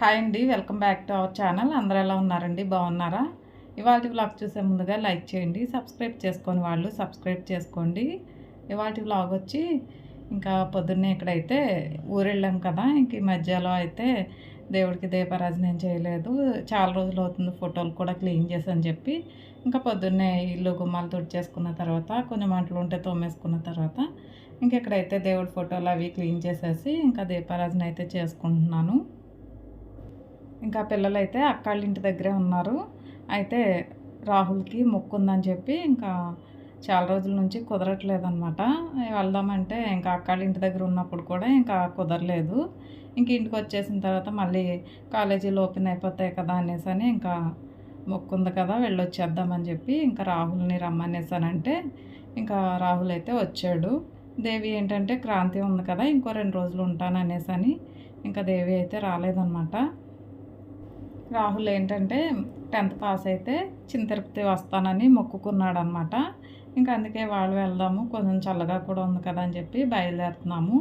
Hi అండి welcome back to our channel. అందరూ ఎలా ఉన్నారండి? బాగున్నారా? ఇవాళ వ్లాగ్ చూసే ముందుగా లైక్ చేయండి సబ్స్క్రైబ్ చేసుకొని వాళ్ళు సబ్స్క్రైబ్ చేసుకోండి. ఇవాటి వ్లాగ్ వచ్చి ఇంకా పొద్దున్నే ఇక్కడైతే ఊరెళ్ళాం కదా ఇంక ఈ మధ్యలో అయితే దేవుడికి దీపారాజన ఏం చేయలేదు. చాలా రోజులు అవుతుంది ఫోటోలు కూడా క్లీన్ చేసని చెప్పి ఇంకా పొద్దున్నే ఇల్లు గుమ్మాలు తుడిచేసుకున్న తర్వాత కొన్ని మంటలు ఉంటే తోమేసుకున్న తర్వాత ఇంక ఇక్కడైతే దేవుడి ఫోటోలు అవి క్లీన్ చేసేసి ఇంకా దీపారాజన అయితే చేసుకుంటున్నాను. ఇంకా పిల్లలైతే అక్కాళ్ళ ఇంటి దగ్గరే ఉన్నారు. అయితే రాహుల్కి మొక్కు ఉందని చెప్పి ఇంకా చాలా రోజుల నుంచి కుదరట్లేదన్నమాట. వెళ్దామంటే ఇంకా అక్కాళ్ళ ఇంటి దగ్గర ఉన్నప్పుడు కూడా ఇంకా కుదరలేదు. ఇంక ఇంటికి వచ్చేసిన తర్వాత మళ్ళీ కాలేజీలు ఓపెన్ అయిపోతాయి కదా అనేసి అని ఇంకా మొక్కుంది కదా వెళ్ళొచ్చేద్దామని చెప్పి ఇంకా రాహుల్ని రమ్మనేసానంటే ఇంకా రాహుల్ అయితే వచ్చాడు. దేవి ఏంటంటే క్రాంతి ఉంది కదా ఇంకో రెండు రోజులు ఉంటాను అనేసి అని ఇంకా దేవి అయితే రాలేదన్నమాట. రాహుల్ ఏంటంటే టెన్త్ పాస్ అయితే చిన్న తిరుపతి వస్తానని మొక్కుకున్నాడు అనమాట ఇంకా అందుకే వాళ్ళు వెళ్దాము కొంచెం చల్లగా కూడా ఉంది కదా అని చెప్పి బయలుదేరుతున్నాము.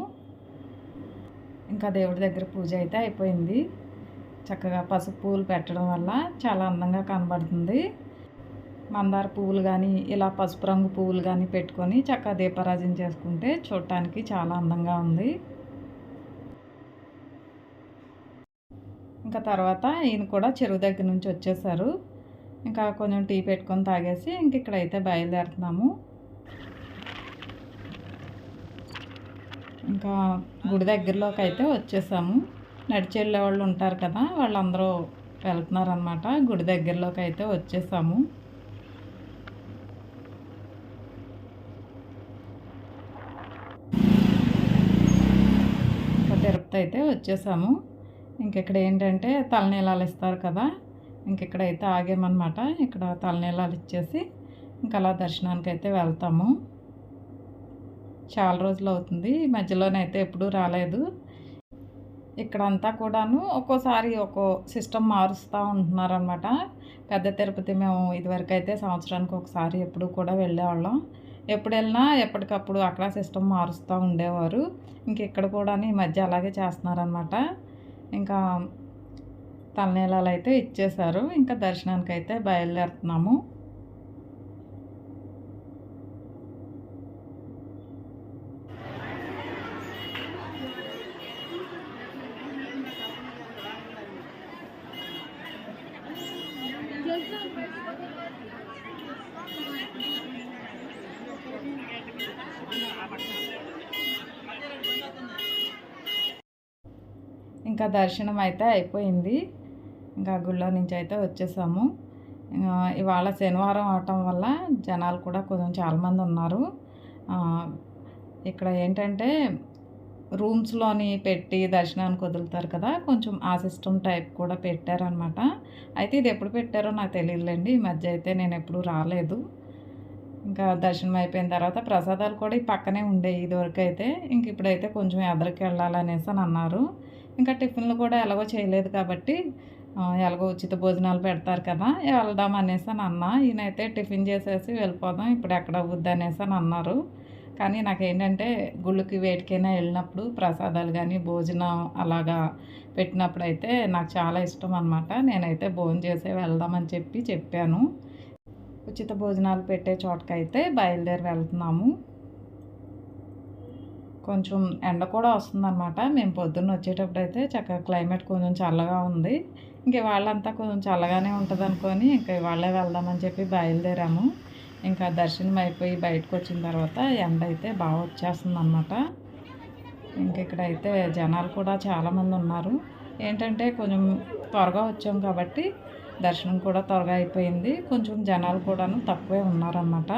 ఇంకా దేవుడి దగ్గర పూజ అయితే అయిపోయింది. చక్కగా పసుపు పువ్వులు పెట్టడం వల్ల చాలా అందంగా కనబడుతుంది. మందార పువ్వులు కానీ ఇలా పసుపు రంగు పువ్వులు కానీ పెట్టుకొని చక్కగా దీపారాజన చేసుకుంటే చూడటానికి చాలా అందంగా ఉంది. ఇంకా తర్వాత ఈయన కూడా చెరువు దగ్గర నుంచి వచ్చేసారు. ఇంకా కొంచెం టీ పెట్టుకొని తాగేసి ఇంక ఇక్కడైతే బయలుదేరుతున్నాము. ఇంకా గుడి దగ్గరలోకి అయితే వచ్చేసాము. నడిచి వెళ్ళే వాళ్ళు ఉంటారు కదా వాళ్ళందరూ వెళ్తున్నారనమాట గుడి దగ్గరలోకి అయితే వచ్చేసాము. ఇంకా తిరుపతి అయితే వచ్చేసాము. ఇంకెక్కడ ఏంటంటే తలనీలాలు ఇస్తారు కదా ఇంకెక్కడైతే ఆగామన్నమాట. ఇక్కడ తలనీలాలు ఇచ్చేసి ఇంకా అలా దర్శనానికి అయితే వెళ్తాము. చాలా రోజులు అవుతుంది మధ్యలోనైతే ఎప్పుడూ రాలేదు. ఇక్కడంతా కూడాను ఒక్కోసారి ఒక్కో సిస్టమ్ మారుస్తూ ఉంటున్నారనమాట పెద్ద తిరుపతి మేము ఇదివరకు అయితే సంవత్సరానికి ఒకసారి ఎప్పుడు కూడా వెళ్ళేవాళ్ళం. ఎప్పుడు వెళ్ళినా ఎప్పటికప్పుడు అక్కడ సిస్టమ్ మారుస్తూ ఉండేవారు. ఇంక ఇక్కడ కూడా ఈ మధ్య అలాగే చేస్తున్నారనమాట ఇంకా తలనీలాలు అయితే ఇచ్చేశారు. ఇంకా దర్శనానికి అయితే బయలుదేరుతున్నాము ఇంకా దర్శనం అయితే అయిపోయింది. ఇంకా గుళ్ళో నుంచి అయితే వచ్చేసాము ఇవాళ శనివారం అవటం వల్ల జనాలు కూడా కొంచెం చాలామంది ఉన్నారు. ఇక్కడ ఏంటంటే రూమ్స్లోని పెట్టి దర్శనానికి వదులుతారు కదా కొంచెం ఆ సిస్టమ్ టైప్ కూడా పెట్టారనమాట అయితే ఇది ఎప్పుడు పెట్టారో నాకు తెలియదులేండి. ఈ మధ్య అయితే నేను ఎప్పుడు రాలేదు. ఇంకా దర్శనం అయిపోయిన తర్వాత ప్రసాదాలు కూడా ఈ పక్కనే ఉండేవి ఇదివరకు అయితే ఇంక ఇప్పుడైతే కొంచెం ఎదరికి వెళ్ళాలనేసి అని అన్నారు. ఇంకా టిఫిన్లు కూడా ఎలాగో చేయలేదు కాబట్టి ఎలాగో ఉచిత భోజనాలు పెడతారు కదా వెళ్దాం అనేసి అని అన్నా. ఈయనైతే టిఫిన్ చేసేసి వెళ్ళిపోదాం ఇప్పుడు ఎక్కడ అవుద్ది అనేసి అని అన్నారు. కానీ నాకేంటంటే గుళ్ళకి వేటికైనా వెళ్ళినప్పుడు ప్రసాదాలు కానీ భోజనం అలాగా పెట్టినప్పుడు అయితే నాకు చాలా ఇష్టం అనమాట నేనైతే భోజనం చేసే వెళ్దామని చెప్పి చెప్పాను. ఉచిత భోజనాలు పెట్టే చోటకైతే బయలుదేరి వెళ్తున్నాము. కొంచెం ఎండ కూడా వస్తుందన్నమాట. మేము పొద్దున్న వచ్చేటప్పుడు అయితే చక్కగా క్లైమేట్ కొంచెం చల్లగా ఉంది. ఇంక వాళ్ళంతా కొంచెం చల్లగానే ఉంటుంది అనుకొని ఇంకా వాళ్ళే వెళ్దామని చెప్పి బయలుదేరాము. ఇంకా దర్శనం అయిపోయి బయటకు వచ్చిన తర్వాత ఎండ అయితే బాగా వచ్చేస్తుంది అనమాట ఇంక ఇక్కడైతే జనాలు కూడా చాలామంది ఉన్నారు. ఏంటంటే కొంచెం త్వరగా వచ్చాం కాబట్టి దర్శనం కూడా త్వరగా అయిపోయింది. కొంచెం జనాలు కూడాను తక్కువే ఉన్నారన్నమాట.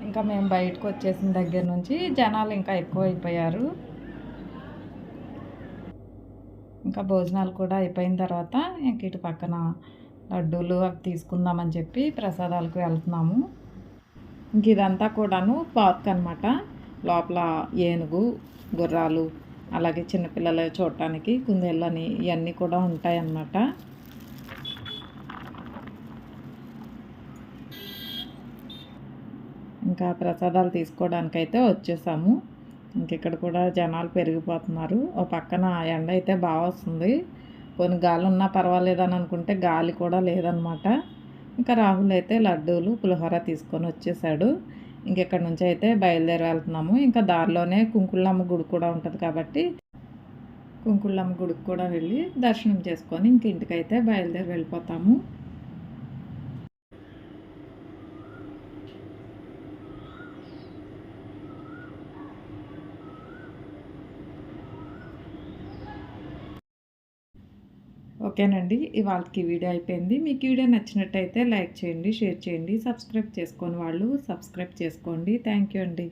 ఇంకా మేము బయటకు వచ్చేసిన దగ్గర నుంచి జనాలు ఇంకా ఎక్కువ అయిపోయారు. ఇంకా భోజనాలు కూడా అయిపోయిన తర్వాత ఇంక ఇటు పక్కన లడ్డూలు అవి తీసుకుందామని చెప్పి ప్రసాదాలకు వెళ్తున్నాము. ఇంక ఇదంతా కూడాను పార్క్ అనమాట లోపల ఏనుగు గుర్రాలు అలాగే చిన్నపిల్లలు చూడటానికి కుందేళ్ళని ఇవన్నీ కూడా ఉంటాయన్నమాట. ఇంకా ప్రసాదాలు తీసుకోవడానికైతే వచ్చేసాము. ఇంక ఇక్కడ కూడా జనాలు పెరిగిపోతున్నారు. ఓ పక్కన ఎండ అయితే బాగా వస్తుంది. కొన్ని గాలి ఉన్నా పర్వాలేదు అని అనుకుంటే గాలి కూడా లేదనమాట. ఇంకా రాహుల్ అయితే లడ్డూలు పులిహోర తీసుకొని వచ్చేసాడు. ఇంకెక్కడి నుంచి అయితే బయలుదేరి వెళ్తున్నాము. ఇంకా దారిలోనే కుంకుళ్ళమ్మ గుడి కూడా ఉంటుంది కాబట్టి కుంకుళ్ళమ్మ గుడికి కూడా వెళ్ళి దర్శనం చేసుకొని ఇంక ఇంటికైతే బయలుదేరి వెళ్ళిపోతాము. ఓకేనండి ఇవాళకి వీడియో అయిపోయింది. మీకు వీడియో నచ్చినట్టయితే లైక్ చేయండి షేర్ చేయండి సబ్స్క్రైబ్ చేసుకొని వాళ్ళు సబ్స్క్రైబ్ చేసుకోండి. థ్యాంక్ యూ అండి.